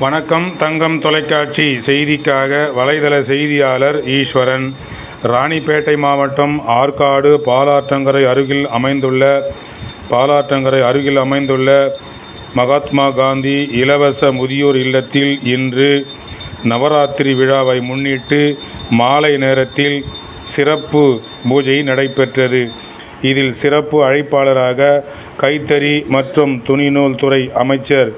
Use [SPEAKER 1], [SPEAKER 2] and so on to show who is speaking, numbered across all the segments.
[SPEAKER 1] வணக்கம் தங்கம் தொலைக்காட்சி செய்திக்காக வலைதள செய்தியாளர் ஈஸ்வரன். ராணிப்பேட்டை மாவட்டம் ஆற்காடு பாலாற்றங்கரை அருகில் அமைந்துள்ள பாலாற்றங்கரை அருகில் அமைந்துள்ள மகாத்மா காந்தி இலவச முதியோர் இல்லத்தில் இன்று நவராத்திரி விழாவை முன்னிட்டு மாலை நேரத்தில் சிறப்பு பூஜை நடைபெற்றது. இதில் சிறப்பு அழைப்பாளராக கைத்தறி மற்றும் துணிநூல் துறை அமைச்சர்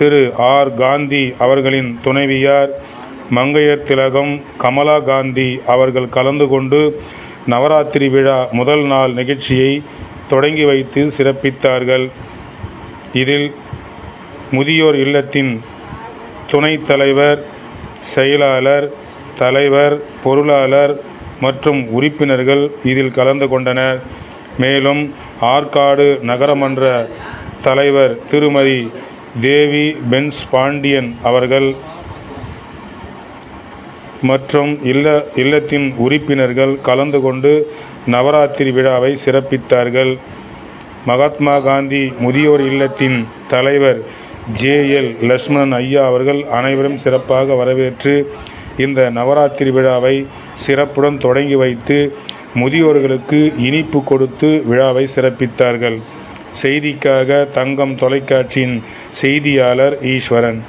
[SPEAKER 1] திரு ஆர் காந்தி அவர்களின் துணைவியார் மங்கையர் திலகம் கமலா காந்தி அவர்கள் கலந்து கொண்டு நவராத்திரி விழா முதல் நாள் நிகழ்ச்சியை தொடங்கி வைத்து சிறப்பித்தார்கள். இதில் முதியோர் இல்லத்தின் துணைத் தலைவர் செயலாளர் தலைவர் பொருளாளர் மற்றும் உறுப்பினர்கள் இதில் கலந்து கொண்டனர். மேலும் ஆற்காடு நகரமன்ற தலைவர் திருமதி தேவி பென்ஸ் பாண்டியன் அவர்கள் மற்றும் இல்ல இல்லத்தின் உறுப்பினர்கள் கலந்து கொண்டு நவராத்திரி விழாவை சிறப்பித்தார்கள். மகாத்மா காந்தி முதியோர் இல்லத்தின் தலைவர் ஜே எல் லட்சுமணன் ஐயா அவர்கள் அனைவரும் சிறப்பாக வரவேற்று இந்த நவராத்திரி விழாவை சிறப்புடன் தொடங்கி வைத்து முதியோர்களுக்கு இனிப்பு கொடுத்து விழாவை சிறப்பித்தார்கள். செய்திக்காக தங்கம் தொலைக்காட்சியின் செய்தியாளர் ஈஸ்வரன்.